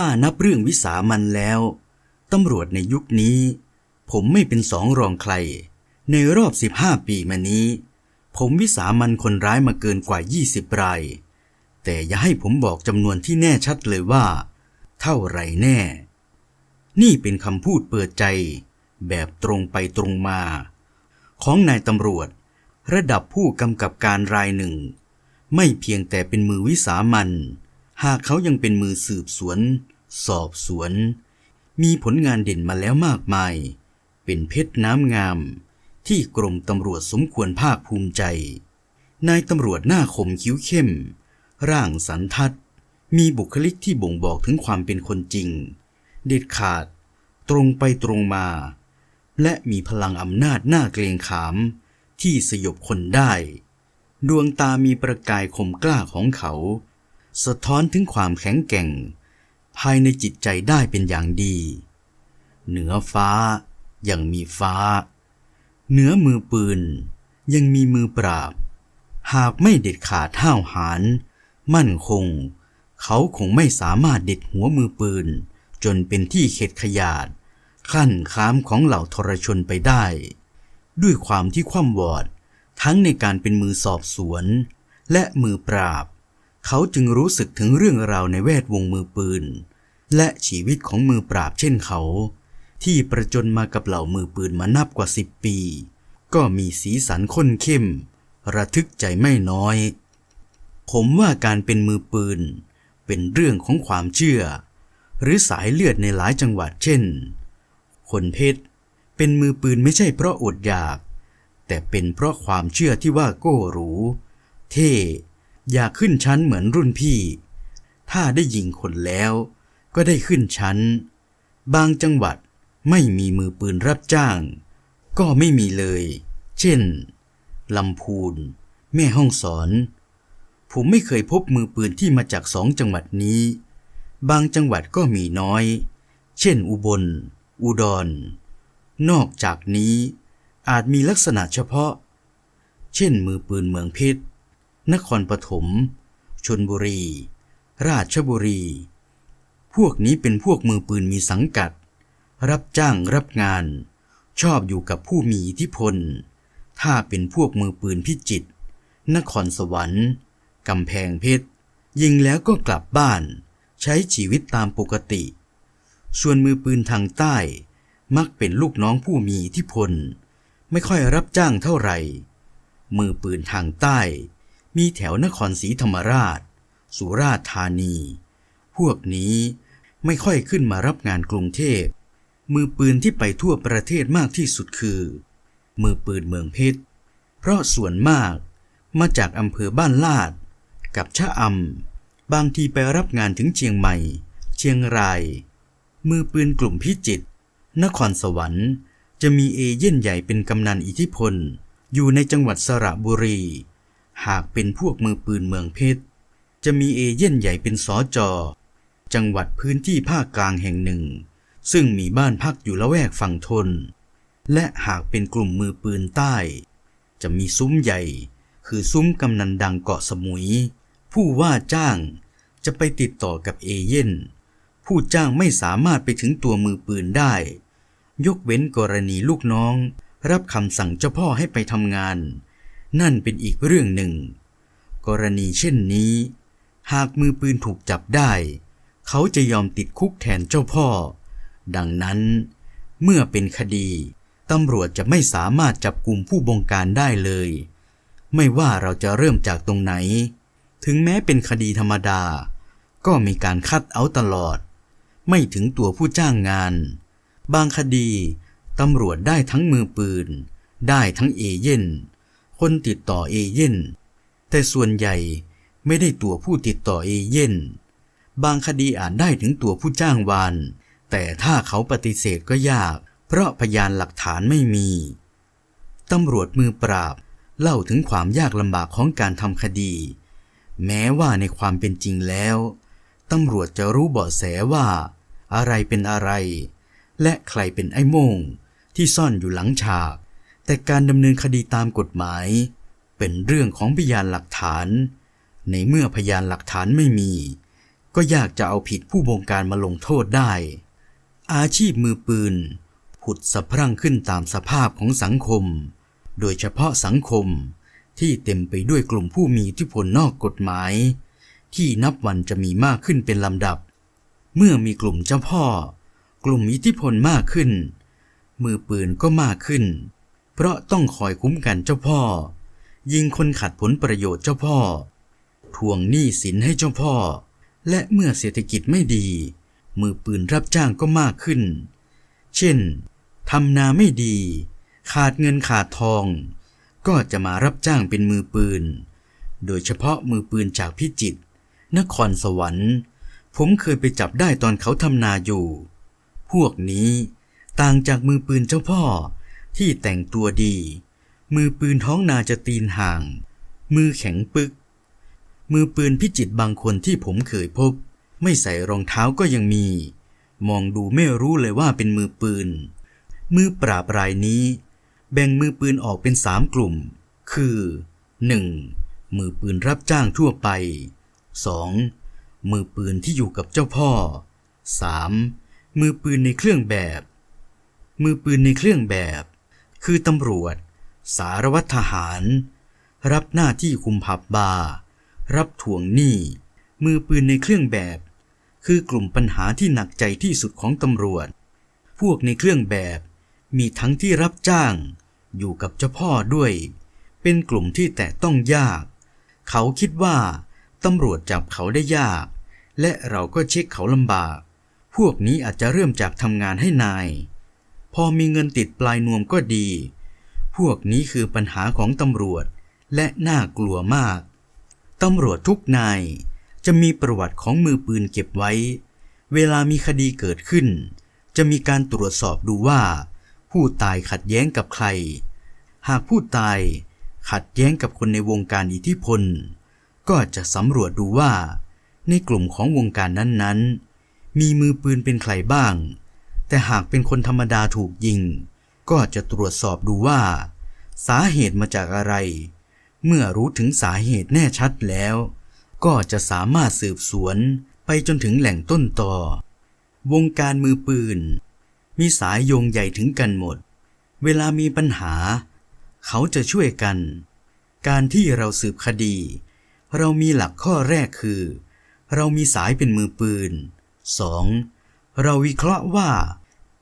ถ้านับเรื่องวิสามันแล้วตำรวจในยุคนี้ ผมไม่เป็นสองรองใคร ในรอบ 15 ปีมานี้ ผมวิสามันคนร้ายมาเกินกว่า 20 ราย แต่อย่าให้ผมบอกจำนวนที่แน่ชัดเลยว่า เท่าไรแน่ นี่เป็นคำพูดเปิดใจ แบบตรงไปตรงมา ของนายตำรวจ ระดับผู้กำกับการรายหนึ่ง ไม่เพียงแต่เป็นมือวิสามัน หากเขายังเป็นมือสืบสวน สอบสวน มีผลงานเด่นมาแล้วมากมาย เป็นเพชรน้ำงาม ที่กรมตำรวจสมควรภาคภูมิใจ นายตำรวจหน้าคมคิ้วเข้ม ร่างสันทัด มีบุคลิกที่บ่งบอกถึงความเป็นคนจริง เด็ดขาด ตรงไปตรงมา และมีพลังอำนาจหน้าเกรงขาม ที่สยบคนได้ ดวงตามีประกายคมกล้าของเขา สะท้อนถึงความแข็งแกร่ง ภายในจิตใจได้เป็นอย่างดี เหนือฟ้ายังมีฟ้า เหนือมือปืน ยังมีมือปราบ หากไม่เด็ดขาดห้าวหาญมั่นคง เขาคงไม่สามารถเด็ดหัวมือปืน จนเป็นที่เข็ดขยาดขั้นค้ามของเหล่าทรชนไปได้ ด้วยความที่คว่ำวอดทั้งในการเป็นมือสอบสวน และมือปราบ เขาจึงรู้สึกถึงเรื่องราวในแวดวงมือปืน และชีวิตของมือปราบเช่นเขา ที่ประจนมากับเหล่ามือปืนมานับกว่าสิบปี ก็มีสีสันข้นเข้ม ระทึกใจไม่น้อย ผมว่าการเป็นมือปืน เป็นเรื่องของความเชื่อ หรือสายเลือดในหลายจังหวัดเช่น คนเพชรเป็นมือปืนไม่ใช่เพราะอดอยาก แต่เป็นเพราะความเชื่อที่ว่าโก้หรู เท่ อยากขึ้นชั้นเหมือนรุ่นพี่ ถ้าได้ยิงคนแล้ว ก็ได้ขึ้นชั้น บางจังหวัดไม่มีมือปืนรับจ้าง ก็ไม่มีเลย เช่นลำพูน แม่ห้องสอน ผมไม่เคยพบมือปืนที่มาจากสองจังหวัดนี้ บางจังหวัดก็มีน้อย เช่นอุบล อุดร นอกจากนี้อาจมีลักษณะเฉพาะ เช่นมือปืนเมืองเพชร นครปฐมชนบุรี ราชบุรี พวกนี้เป็นพวกมือปืนมีสังกัด รับจ้างรับงาน ชอบอยู่กับผู้มีอิทธิพล ถ้าเป็นพวกมือปืนพิจิตรนครสวรรค์กำแพงเพชรยิงแล้วก็กลับบ้าน ใช้ชีวิตตามปกติ ส่วนมือปืนทางใต้ มักเป็นลูกน้องผู้มีอิทธิพล ไม่ค่อยรับจ้างเท่าไหร่ มือปืนทางใต้ มีแถวนครศรีธรรมราช สุราษฎร์ธานี พวกนี้ไม่ค่อยขึ้นมารับงานกรุงเทพ มือปืนที่ไปทั่วประเทศมากที่สุดคือ มือปืนเมืองเพชร เพราะส่วนมากมาจากอำเภอบ้านลาด กับชะอำ บางทีไปรับงานถึงเชียงใหม่ เชียงราย มือปืนกลุ่มพิจิตร นครสวรรค์ จะมีเอเย่นใหญ่เป็นกำนันอิทธิพล อยู่ในจังหวัดสระบุรี หากเป็นพวกมือปืนเมืองเพชร จะมีเอเย่นใหญ่เป็นสอจอ จังหวัดพื้นที่ภาคกลางแห่งหนึ่ง ซึ่งมีบ้านพักอยู่ละแวกฝั่งทน และหากเป็นกลุ่มมือปืนใต้ จะมีซุ้มใหญ่ คือซุ้มกำนันดังเกาะสมุย ผู้ว่าจ้างจะไปติดต่อกับเอเย่น ผู้จ้างไม่สามารถไปถึงตัวมือปืนได้ ยกเว้นกรณีลูกน้อง รับคำสั่งเจ้าพ่อให้ไปทำงาน นั่นเป็นอีกเรื่องหนึ่ง กรณีเช่นนี้ หากมือปืนถูกจับได้ เขาจะยอมติดคุกแทนเจ้าพ่อ ดังนั้น เมื่อเป็นคดีตำรวจจะไม่สามารถจับกลุ่มผู้บงการได้เลย ไม่ว่าเราจะเริ่มจากตรงไหน ถึงแม้เป็นคดีธรรมดา ก็มีการคัดเอาตลอด ไม่ถึงตัวผู้จ้างงาน บางคดีตำรวจได้ทั้งมือปืน ได้ทั้งเอเย่น คนติดต่อเอเย่นแต่ส่วนใหญ่ไม่ได้ตัวผู้ติดต่อเอเย่นบางคดีอาจได้ถึงตัวผู้จ้างวาน แต่ถ้าเขาปฏิเสธก็ยาก เพราะพยานหลักฐานไม่มี ตำรวจมือปราบ เล่าถึงความยากลำบากของการทำคดี แม้ว่าในความเป็นจริงแล้ว ตำรวจจะรู้เบาะแสว่า อะไรเป็นอะไร และใครเป็นไอ้โมงที่ซ่อนอยู่หลังฉาก แต่การดำเนินคดีตามกฎหมาย เป็นเรื่องของพยานหลักฐาน ในเมื่อพยานหลักฐานไม่มี ก็ยากจะเอาผิดผู้บงการมาลงโทษได้ อาชีพมือปืน ผุดสะพรั่งขึ้นตามสภาพของสังคม โดยเฉพาะสังคมที่เต็มไปด้วยกลุ่มผู้มีอิทธิพลนอกกฎหมาย ที่นับวันจะมีมากขึ้นเป็นลำดับ เมื่อมีกลุ่มเจ้าพ่อ กลุ่มอิทธิพลมากขึ้น มือปืนก็มากขึ้น เพราะต้องคอยคุ้มกันเจ้าพ่อ ยิงคนขัดผลประโยชน์เจ้าพ่อ ทวงหนี้สินให้เจ้าพ่อ และเมื่อเศรษฐกิจไม่ดี มือปืนรับจ้างก็มากขึ้น เช่นทำนาไม่ดี ขาดเงินขาดทอง ก็จะมารับจ้างเป็นมือปืน โดยเฉพาะมือปืนจากพิจิตรนครสวรรค์ ผมเคยไปจับได้ตอนเขาทำนาอยู่ พวกนี้ต่างจากมือปืนเจ้าพ่อ ที่แต่งตัวดี มือปืนท้องนาจะตีนห่าง มือแข็งปึก มือปืนพิจิตบางคนที่ผมเคยพบ ไม่ใส่รองเท้าก็ยังมี มองดูไม่รู้เลยว่าเป็นมือปืน มือปราบรายนี้ แบ่งมือปืนออกเป็นสามกลุ่ม คือ 1. มือปืนรับจ้างทั่วไป 2. มือปืนที่อยู่กับเจ้าพ่อ 3. มือปืนในเครื่องแบบ มือปืนในเครื่องแบบ คือตำรวจ สารวัตรทหาร รับหน้าที่คุมผับบาร์รับถ่วงหนี้ มือปืนในเครื่องแบบ คือกลุ่มปัญหาที่หนักใจที่สุดของตำรวจ พวกในเครื่องแบบ มีทั้งที่รับจ้าง อยู่กับเจ้าพ่อด้วย เป็นกลุ่มที่แตะต้องยาก เขาคิดว่าตำรวจจับเขาได้ยาก และเราก็เช็คเขาลำบาก พวกนี้อาจจะเริ่มจากทำงานให้นาย พอมีเงินติดปลายนวมก็ดี พวกนี้คือปัญหาของตำรวจและน่ากลัวมาก ตำรวจทุกนายจะมีประวัติของมือปืนเก็บไว้ เวลามีคดีเกิดขึ้น จะมีการตรวจสอบดูว่า ผู้ตายขัดแย้งกับใคร หากผู้ตายขัดแย้งกับคนในวงการอิทธิพล ก็จะสำรวจดูว่า ในกลุ่มของวงการนั้นๆ มีมือปืนเป็นใครบ้าง แต่หากเป็นคนธรรมดาถูกยิง ก็จะตรวจสอบดูว่า สาเหตุมาจากอะไร เมื่อรู้ถึงสาเหตุแน่ชัดแล้ว ก็จะสามารถสืบสวนไปจนถึงแหล่งต้นตอวงการมือปืน มีสายโยงใหญ่ถึงกันหมด เวลามีปัญหา เขาจะช่วยกัน การที่เราสืบคดี เรามีหลักข้อแรกคือ เรามีสายเป็นมือปืน 2. เราวิเคราะห์ว่า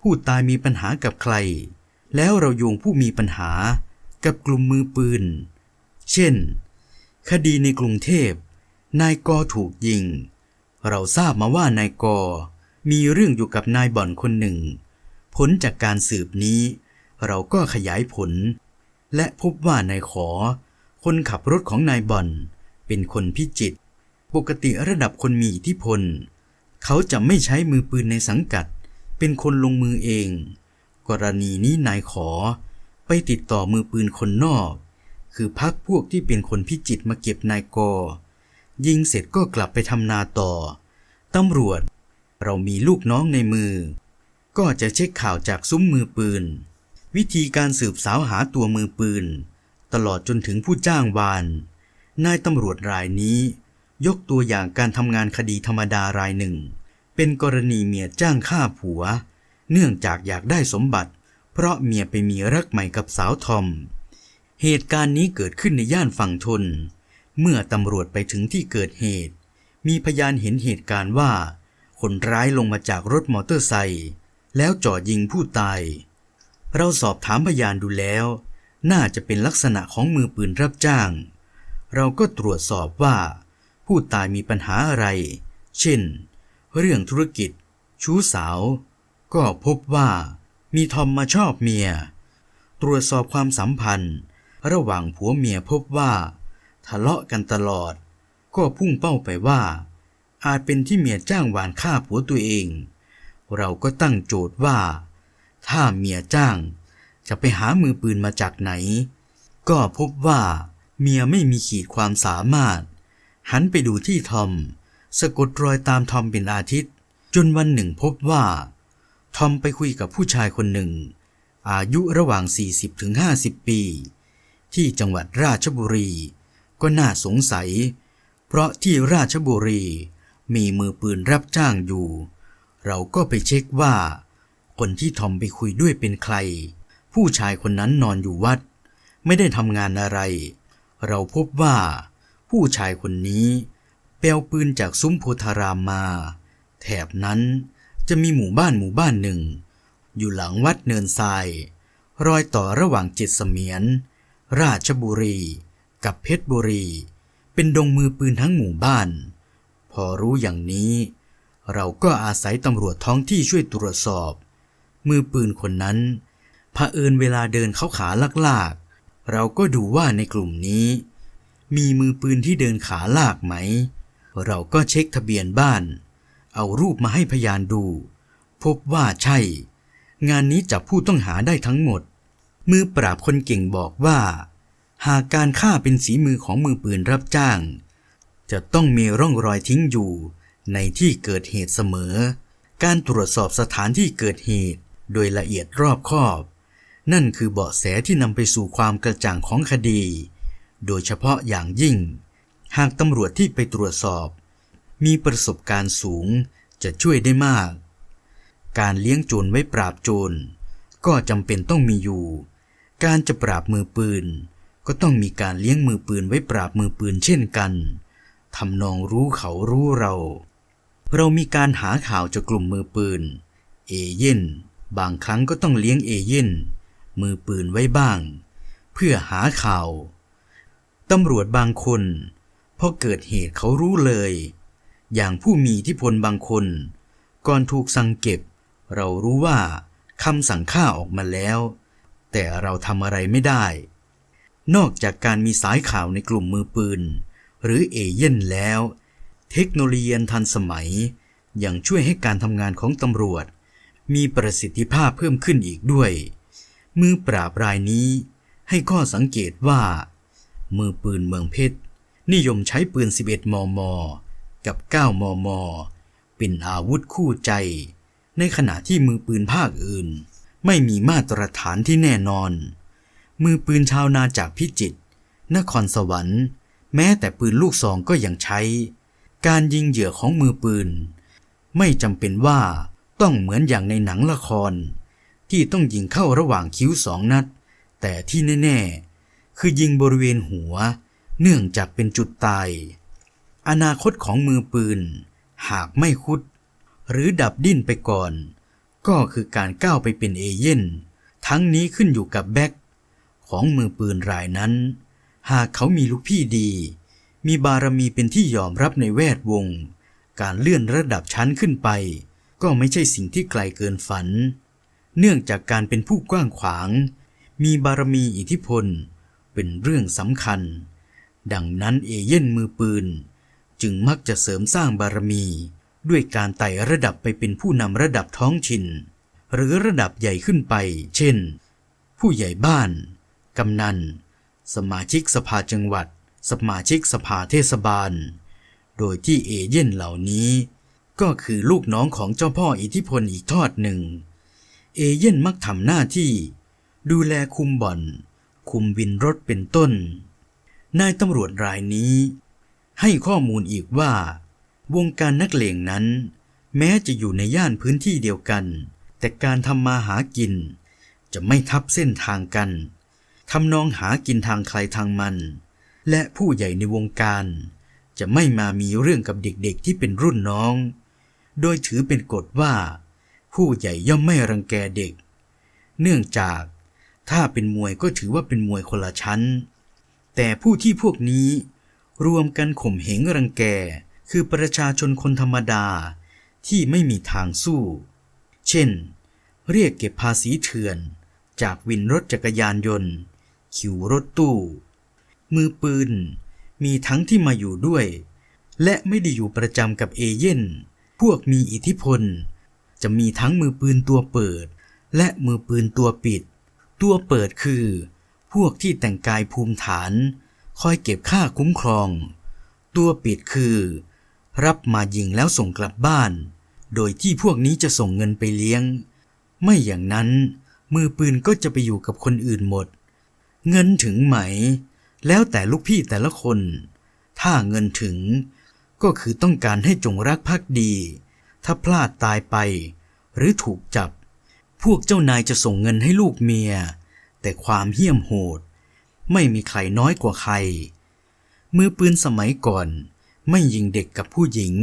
ผู้ตายมีปัญหากับใคร แล้วเราโยงผู้มีปัญหากับกลุ่มมือปืน เช่น คดีในกรุงเทพ นายกอถูกยิง เราทราบมาว่านายกอมีเรื่องอยู่กับนายบ่อนคนหนึ่ง ผลจากการสืบนี้ เราก็ขยายผล และพบว่านายขอ คนขับรถของนายบ่อน เป็นคนพิจิต ปกติระดับคนมีอิทธิพล เขาจะไม่ใช้มือปืนในสังกัด เป็นคนลงมือเอง กรณีนี้นายขอ ไปติดต่อมือปืนคนนอก คือพักพวกที่เป็นคนพิจิตมาเก็บนายกอ ยิงเสร็จก็กลับไปทำนาต่อ ตำรวจ เรามีลูกน้องในมือ ก็จะเช็คข่าวจากซุ้มมือปืน วิธีการสืบสาวหาตัวมือปืน ตลอดจนถึงผู้จ้างวาน นายตำรวจรายนี้ ยกตัวอย่างการทำงานคดีธรรมดารายหนึ่ง เป็นกรณีเมียจ้างฆ่าผัว เนื่องจากอยากได้สมบัติ เพราะเมียไปมีรักใหม่กับสาวทอม เหตุการณ์นี้เกิดขึ้นในย่านฝั่งทน เมื่อตำรวจไปถึงที่เกิดเหตุ มีพยานเห็นเหตุการณ์ว่า คนร้ายลงมาจากรถมอเตอร์ไซค์แล้วจ่อยิงผู้ตาย เราสอบถามพยานดูแล้ว น่าจะเป็นลักษณะของมือปืนรับจ้าง เราก็ตรวจสอบว่า ผู้ตายมีปัญหาอะไร เช่น เรื่องธุรกิจ ชู้สาว ก็พบว่ามีทอมมาชอบเมีย ตรวจสอบความสัมพันธ์ ระหว่างผัวเมียพบว่า ทะเลาะกันตลอด ก็พุ่งเป้าไปว่า อาจเป็นที่เมียจ้างวานฆ่าผัวตัวเอง เราก็ตั้งโจทย์ว่า ถ้าเมียจ้าง จะไปหามือปืนมาจากไหน ก็พบว่า เมียไม่มีขีดความสามารถ หันไปดูที่ทอม สะกดรอยตามทอมเป็นอาทิตย์ จนวันหนึ่งพบว่า ทอมไปคุยกับผู้ชายคนหนึ่ง อายุระหว่าง 40-50ปี ที่จังหวัดราชบุรี ก็น่าสงสัย เพราะที่ราชบุรีมีมือปืนรับจ้างอยู่ เราก็ไปเช็คว่า คนที่ทอมไปคุยด้วยเป็นใคร ผู้ชายคนนั้นนอนอยู่วัด ไม่ได้ทำงานอะไร เราพบว่า ผู้ชายคนนี้เปลวปืนจากซุ้มโพธารามมา แถบนั้นจะมีหมู่บ้านหมู่บ้านหนึ่ง อยู่หลังวัดเนินทราย รอยต่อระหว่างจ็ดเสมียน ราชบุรี กับเพชรบุรี เป็นดงมือปืนทั้งหมู่บ้าน พอรู้อย่างนี้ เราก็อาศัยตำรวจท้องที่ช่วยตรวจสอบ มือปืนคนนั้นเผอิญเวลาเดินเข้าขาลากๆ เราก็ดูว่าในกลุ่มนี้ มีมือปืนที่เดินขาลากไหม เราก็เช็คทะเบียนบ้าน เอารูปมาให้พยานดู พบว่าใช่ งานนี้จับผู้ต้องหาได้ทั้งหมด มือปราบคนเก่งบอกว่า หากการฆ่าเป็นสีมือของมือปืนรับจ้าง จะต้องมีร่องรอยทิ้งอยู่ ในที่เกิดเหตุเสมอ การตรวจสอบสถานที่เกิดเหตุ โดยละเอียดรอบคอบ นั่นคือเบาะแสที่นำไปสู่ความกระจ่างของคดี โดยเฉพาะอย่างยิ่ง หากตำรวจที่ไปตรวจสอบ มีประสบการณ์สูงจะช่วยได้มาก การเลี้ยงโจรไว้ปราบโจร ก็จำเป็นต้องมีอยู่ การจะปราบมือปืน ก็ต้องมีการเลี้ยงมือปืนไว้ปราบมือปืนเช่นกันทำนองรู้เขารู้เรา เรามีการหาข่าวจากกลุ่มมือปืน เอเย่นบางครั้งก็ต้องเลี้ยงเอเย่นมือปืนไว้บ้าง เพื่อหาข่าว ตำรวจบางคนพอเกิดเหตุเขารู้เลย อย่างผู้มีอิทธิพลบางคน ก่อนถูกสั่งเก็บ เรารู้ว่าคำสั่งฆ่าออกมาแล้ว แต่เราทำอะไรไม่ได้ นอกจากการมีสายข่าวในกลุ่มมือปืน หรือเอเย่นแล้ว เทคโนโลยีอันทันสมัย ยังช่วยให้การทำงานของตำรวจ มีประสิทธิภาพเพิ่มขึ้นอีกด้วย มือปราบรายนี้ให้ข้อสังเกตว่า มือปืนเมืองเพชร นิยมใช้ปืน 11 มม กับ 9 มม เป็นอาวุธคู่ใจ ในขณะที่มือปืนภาคอื่น ไม่มีมาตรฐานที่แน่นอน มือปืนชาวนาจากพิจิตรนครสวรรค์ แม้แต่ปืนลูกซองก็ยังใช้ การยิงเหยื่อของมือปืน ไม่จำเป็นว่าต้องเหมือนอย่างในหนังละคร ที่ต้องยิงเข้าระหว่างคิ้วสองนัด แต่ที่แน่ ๆ คือยิงบริเวณหัว เนื่องจากเป็นจุดตาย อนาคตของมือปืน หากไม่คุด หรือดับดิ้นไปก่อน ก็คือการก้าวไปเป็นเอเย่นทั้งนี้ขึ้นอยู่กับแบ็คของมือปืนรายนั้น หากเขามีลูกพี่ดี มีบารมีเป็นที่ยอมรับในแวดวง การเลื่อนระดับชั้นขึ้นไป ก็ไม่ใช่สิ่งที่ไกลเกินฝัน เนื่องจากการเป็นผู้กว้างขวาง มีบารมีอิทธิพล เป็นเรื่องสำคัญ ดังนั้นเอเย่นมือปืน จึงมักจะเสริมสร้างบารมี ด้วยการไต่ระดับไปเป็นผู้นำระดับท้องถิ่น หรือระดับใหญ่ขึ้นไป เช่น ผู้ใหญ่บ้าน กำนัน สมาชิกสภาจังหวัด สมาชิกสภาเทศบาล โดยที่เอเย่นเหล่านี้ ก็คือลูกน้องของเจ้าพ่ออิทธิพลอีกทอดหนึ่ง เอเย่นมักทำหน้าที่ ดูแลคุมบ่อน คุมวินรถเป็นต้น นายตำรวจรายนี้ ให้ข้อมูลอีกว่า วงการนักเลงนั้น แม้จะอยู่ในย่านพื้นที่เดียวกัน แต่การทำมาหากิน จะไม่ทับเส้นทางกันทำนองหากินทางใครทางมัน และผู้ใหญ่ในวงการ จะไม่มามีเรื่องกับเด็กๆที่เป็นรุ่นน้อง โดยถือเป็นกฎว่า ผู้ใหญ่ย่อมไม่รังแกเด็ก เนื่องจาก ถ้าเป็นมวยก็ถือว่าเป็นมวยคนละชั้น แต่ผู้ที่พวกนี้ รวมกันข่มเหงรังแก คือประชาชนคนธรรมดาที่ไม่มีทางสู้ เช่น เรียกเก็บภาษีเถื่อน จากวินรถจักรยานยนต์คิวรถตู้ มือปืน มีทั้งที่มาอยู่ด้วย และไม่ได้อยู่ประจำกับเอเย่น พวกมีอิทธิพล จะมีทั้งมือปืนตัวเปิด และมือปืนตัวปิด ตัวเปิดคือ พวกที่แต่งกายภูมิฐาน คอยเก็บค่าคุ้มครอง ตัวปิดคือ รับมายิงแล้วส่งกลับบ้าน โดยที่พวกนี้จะส่งเงินไปเลี้ยง ไม่อย่างนั้น มือปืนก็จะไปอยู่กับคนอื่นหมด เงินถึงไหม แล้วแต่ลูกพี่แต่ละคน ถ้าเงินถึง ก็คือต้องการให้จงรักภักดี ถ้าพลาดตายไป หรือถูกจับ พวกเจ้านายจะส่งเงินให้ลูกเมีย แต่ความเหี้ยมโหด ไม่มีใครน้อยกว่าใคร มือปืนสมัยก่อน ไม่ยิงเด็กกับผู้หญิง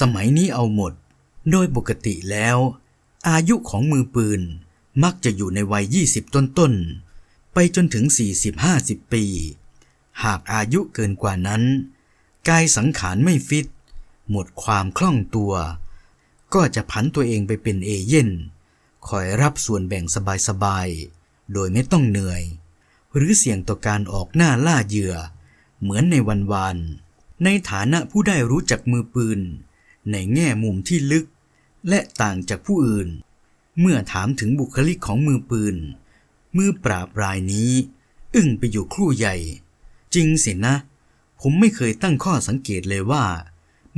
สมัยนี้เอาหมด โดยปกติแล้ว อายุของมือปืนมักจะอยู่ในวัย 20 ต้นๆ ไปจนถึง 40-50 ปี หากอายุเกินกว่านั้น กายสังขารไม่ฟิต หมดความคล่องตัว ก็จะผันตัวเองไปเป็นเอเย่น คอยรับส่วนแบ่งสบายๆ โดยไม่ต้องเหนื่อย หรือเสี่ยงต่อการออกหน้าล่าเหยื่อ เหมือนในวันวานในฐานะผู้ได้รู้จักมือปืน ในแง่มุมที่ลึก และต่างจากผู้อื่น เมื่อถามถึงบุคลิกของมือปืน มือปราบรายนี้ อึ้งไปอยู่ครู่ใหญ่ จริงสินะ ผมไม่เคยตั้งข้อสังเกตเลยว่า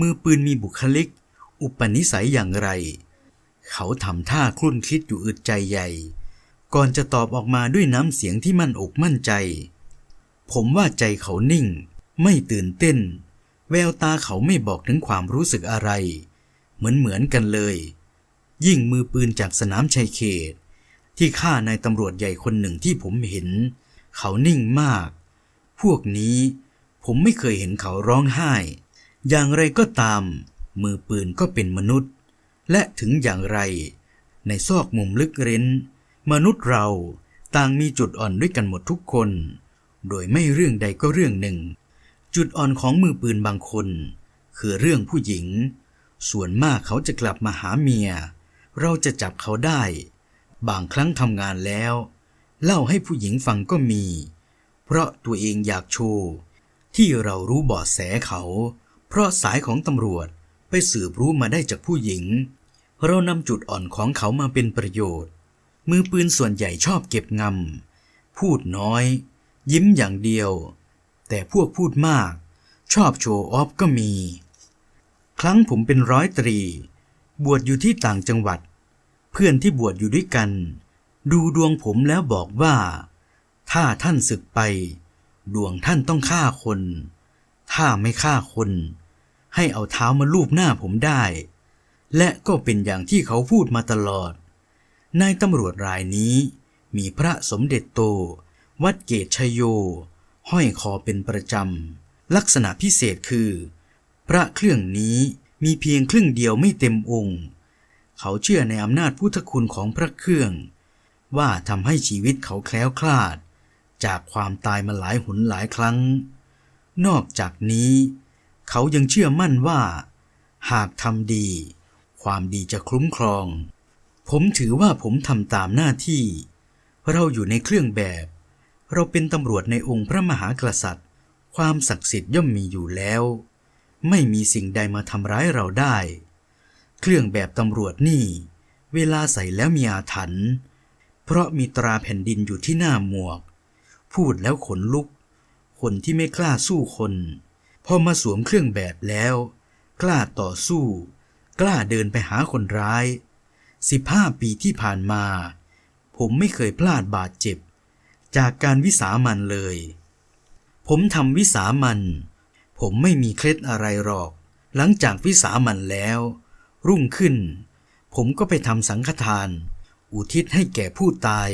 มือปืนมีบุคลิก อุปนิสัยอย่างไร เขาทำท่าคลุ่นคิดอยู่อึดใจใหญ่ ก่อนจะตอบออกมาด้วยน้ำเสียงที่มั่นอกมั่นใจ ผมว่าใจเขานิ่ง ไม่ตื่นเต้น แววตาเขาไม่บอกถึงความรู้สึกอะไร เหมือนเหมือนกันเลย ยิ่งมือปืนจากสนามชัยเขต ที่ฆ่านายตำรวจใหญ่คนหนึ่งที่ผมเห็น เขานิ่งมาก พวกนี้ผมไม่เคยเห็นเขาร้องไห้ อย่างไรก็ตาม มือปืนก็เป็นมนุษย์ และถึงอย่างไร ในซอกมุมลึกเร้น มนุษย์เราต่างมีจุดอ่อนด้วยกันหมดทุกคน โดยไม่เรื่องใดก็เรื่องหนึ่ง จุดอ่อนของมือปืนบางคน คือเรื่องผู้หญิง ส่วนมากเขาจะกลับมาหาเมีย เราจะจับเขาได้ บางครั้งทำงานแล้ว เล่าให้ผู้หญิงฟังก็มี เพราะตัวเองอยากโชว์ที่เรารู้เบาะแสเขา เพราะสายของตำรวจไปสืบรู้มาได้จากผู้หญิง เรานำจุดอ่อนของเขามาเป็นประโยชน์ มือปืนส่วนใหญ่ชอบเก็บงำ พูดน้อย ยิ้มอย่างเดียว แต่พวกพูดมาก ชอบโชว์ออฟก็มี ครั้งผมเป็นร้อยตรี บวชอยู่ที่ต่างจังหวัด เพื่อนที่บวชอยู่ด้วยกัน ดูดวงผมแล้วบอกว่า ถ้าท่านศึกไป ดวงท่านต้องฆ่าคน ถ้าไม่ฆ่าคน ให้เอาเท้ามาลูบหน้าผมได้ และก็เป็นอย่างที่เขาพูดมาตลอด นายตำรวจรายนี้ มีพระสมเด็จโต วัดเกตชยโย ห้อยคอเป็นประจำ ลักษณะพิเศษคือ พระเครื่องนี้มีเพียงครึ่งเดียวไม่เต็มองค์ เขาเชื่อในอำนาจพุทธคุณของพระเครื่อง ว่าทำให้ชีวิตเขาแคล้วคลาด จากความตายมาหลายหนหลายครั้ง นอกจากนี้ เขายังเชื่อมั่นว่า หากทำดี ความดีจะคุ้มครอง ผมถือว่าผมทำตามหน้าที่ เราอยู่ในเครื่องแบบ เราเป็นตำรวจในองค์พระมหากษัตริย์ ความศักดิ์สิทธิ์ย่อมมีอยู่แล้ว ไม่มีสิ่งใดมาทำร้ายเราได้ เครื่องแบบตำรวจนี่ เวลาใส่แล้วมีอาถรรพ์เพราะมีตราแผ่นดินอยู่ที่หน้าหมวก พูดแล้วขนลุก คนที่ไม่กล้าสู้คน พอมาสวมเครื่องแบบแล้ว กล้าต่อสู้ กล้าเดินไปหาคนร้าย 15 ปีที่ผ่านมา ผมไม่เคยพลาดบาดเจ็บ จากการวิสามันเลย ผมทำวิสามัน ผมไม่มีเคล็ดอะไรหรอก หลังจากวิสามันแล้ว รุ่งขึ้น ผมก็ไปทำสังฆทาน อุทิศให้แก่ผู้ตาย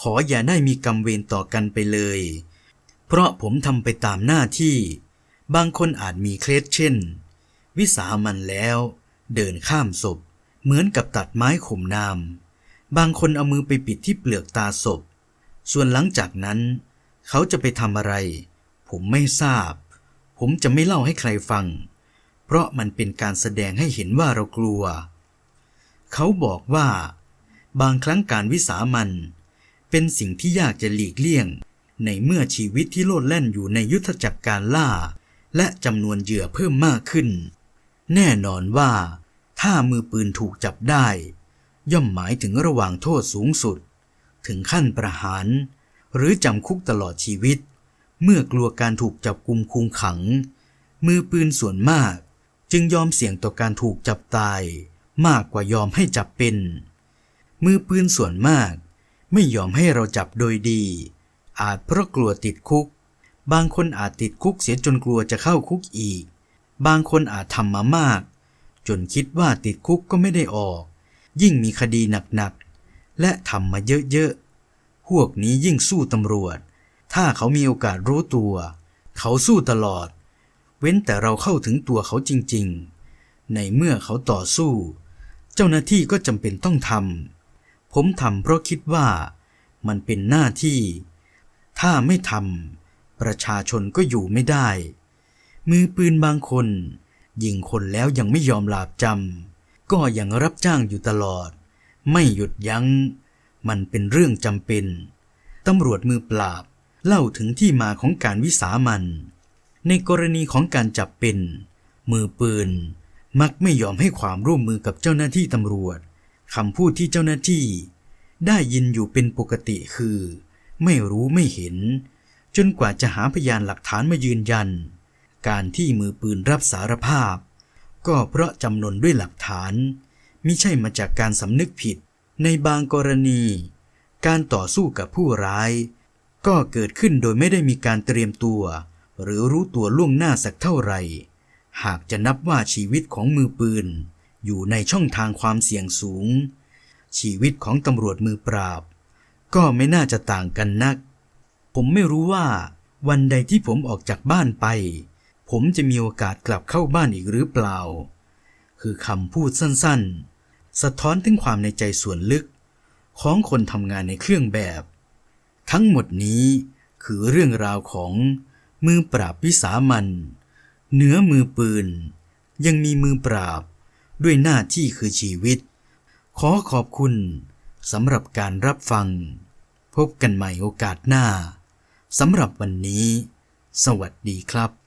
ขออย่าได้มีกรรมเวรต่อกันไปเลย เพราะผมทำไปตามหน้าที่ บางคนอาจมีเคล็ดเช่น วิสามันแล้ว เดินข้ามศพ เหมือนกับตัดไม้ข่มนามบางคนเอามือไปปิดที่เปลือกตาศพ ส่วนหลังจากนั้น เขาจะไปทำอะไร ผมไม่ทราบ ผมจะไม่เล่าให้ใครฟัง เพราะมันเป็นการแสดงให้เห็นว่าเรากลัว เขาบอกว่า บางครั้งการวิสามันเป็นสิ่งที่ยากจะหลีกเลี่ยง ในเมื่อชีวิตที่โลดแล่นอยู่ในยุทธจักรการล่า และจำนวนเหยื่อเพิ่มมากขึ้น แน่นอนว่า ถ้ามือปืนถูกจับได้ ย่อมหมายถึงระหว่างโทษสูงสุด ถึงขั้นประหาร หรือจำคุกตลอดชีวิต เมื่อกลัวการถูกจับกุมคุมขัง มือปืนส่วนมาก จึงยอมเสี่ยงต่อการถูกจับตาย มากกว่ายอมให้จับเป็น มือปืนส่วนมาก ไม่ยอมให้เราจับโดยดี อาจเพราะกลัวติดคุก บางคนอาจติดคุกเสียจนกลัวจะเข้าคุกอีก บางคนอาจทำมามาก จนคิดว่าติดคุกก็ไม่ได้ออก ยิ่งมีคดีหนักๆ และทำมาเยอะๆ พวกนี้ยิ่งสู้ตำรวจ ถ้าเขามีโอกาสรู้ตัว เขาสู้ตลอด เว้นแต่เราเข้าถึงตัวเขาจริงๆ ในเมื่อเขาต่อสู้ เจ้าหน้าที่ก็จำเป็นต้องทำ ผมทำเพราะคิดว่ามันเป็นหน้าที่ ถ้าไม่ทำประชาชนก็อยู่ไม่ได้ มือปืนบางคนยิงคนแล้วยังไม่ยอมลาบจำก็ยังรับจ้างอยู่ตลอด ไม่หยุดยัง้ง มันเป็นเรื่องจำเป็นตำรวจมือปราบเล่าถึงที่มาของการวิสามัน ในกรณีของการจับเป็น มือปืน มักไม่ยอมให้ความร่วมมือกับเจ้าหน้าที่ตำรวจคำพูดที่เจ้าหน้าที่ ได้ยินอยู่เป็นปกติคือ ไม่รู้ไม่เห็น จนกว่าจะหาพยานหลักฐานมายืนยัน การที่มือปืนรับสารภาพ ก็เพราะจำนนด้วยหลักฐาน มิใช่มาจากการสำนึกผิด ในบางกรณี การต่อสู้กับผู้ร้าย ก็เกิดขึ้นโดยไม่ได้มีการเตรียมตัว หรือรู้ตัวล่วงหน้าสักเท่าไหร่ หากจะนับว่าชีวิตของมือปืน อยู่ในช่องทางความเสี่ยงสูง ชีวิตของตำรวจมือปราบ ก็ไม่น่าจะต่างกันนัก ผมไม่รู้ว่าวันใดที่ผมออกจากบ้านไป ผมจะมีโอกาสกลับเข้าบ้านอีกหรือเปล่า คือคำพูดสั้นๆ สะท้อนถึงความในใจส่วนลึก ของคนทำงานในเครื่องแบบ ทั้งหมดนี้คือเรื่องราวของมือปราบวิสามันเหนือมือปืน ยังมีมือปราบด้วยหน้าที่คือชีวิต ขอขอบคุณสำหรับการรับฟัง พบกันใหม่โอกาสหน้าสำหรับวันนี้ สวัสดีครับ